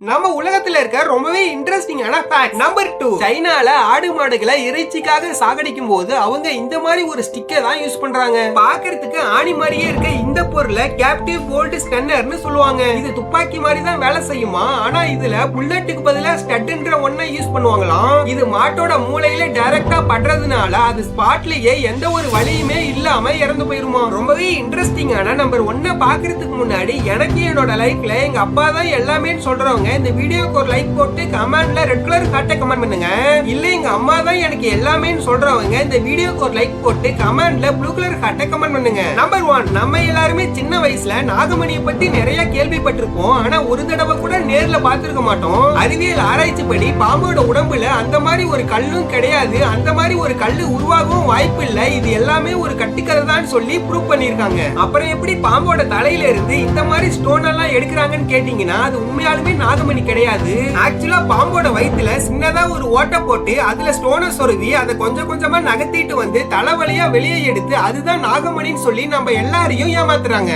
நம்ம உலகத்துல இருக்க ரொம்பவே இன்ட்ரெஸ்டிங்கான ஃபேக்ட் நம்பர் டூ சைனால ஆடு மாடுகளை இறைச்சிக்காக சாகடிக்கும் போது அவங்க இந்த மாதிரி ஒரு ஸ்டிக்கை தான் யூஸ் பண்றாங்க. பாக்குறதுக்கு ஆணி மாதிரியே இருக்க இந்த பொருளை கேப்டிவ் போல்ட் ஸ்டன்னர்னு சொல்லுவாங்க. இது துப்பாக்கி மாதிரி தான் வேலை செய்யுமா? ஆனா இதுல புல்லட்டுக்கு பதிலா ஸ்டட்ன்ற ஒன்ன யூஸ் பண்ணுவாங்களாம். இது மாட்டோட மூளையில டைரக்டா படுறதுனால அது ஸ்பாட்லயே எந்த ஒரு வலியுமே இல்லாம இறந்து போயிருமா? ரொம்பவே இன்ட்ரெஸ்டிங்கான நம்பர் ஒன்ன பாக்குறதுக்கு முன்னாடி எனக்கு என்னோட லைஃப்ல எங்க அப்பா தான் எல்லாமே சொல்றவங்க இந்த வீடியோக்கு ஒரு லைக் போட்டு கமெண்ட்ல ரெட் கலர் ஹார்ட்டை கமெண்ட் பண்ணுங்க. இல்ல எங்க அம்மா தான் எனக்கு எல்லாமே சொல்றவங்க இந்த வீடியோக்கு ஒரு லைக் போட்டு கமெண்ட்ல ப்ளூ கலர் ஹார்ட்டை கமெண்ட் பண்ணுங்க. நம்பர் ஒன் நம்ம எல்லாருமே சின்ன வயசுல நாகமணியை பத்தி நிறைய கேள்விப்பட்டிருப்போம். ஆனா ஒரு தடவை கூட நேர்ல பார்த்திருக்க மாட்டோம். அறிவியல் ஆராய்ச்சி படி பாம்போட உடம்புல அந்த மாதிரி ஒரு கல்லும் கிடையாது. அந்த மாதிரி ஒரு கல்லு உருவாகவும் வாய்ப்பு இல்ல. இது எல்லாமே ஒரு கட்டுக்கதை தான் சொல்லி ப்ரூவ் பண்ணிருக்காங்க அப்புறம் எப்படி பாம்போட தலையில இருந்து இந்த மாதிரி ஸ்டோன் எல்லாம் எடுக்கிறாங்கன்னு கேட்டீங்கன்னா அது உண்மையாலுமே நாகமணி கிடையாது. ஆக்சுவலா பாம்போட வயிற்றுல சின்னதா ஒரு ஓட்டை போட்டு அதுல ஸ்டோனை சொருவி அதை கொஞ்சம் கொஞ்சமா நகர்த்திட்டு வந்து தலைவலியா வெளியே எடுத்து அதுதான் நாகமணின்னு சொல்லி நம்ம எல்லாரையும் ஏமாத்துறாங்க.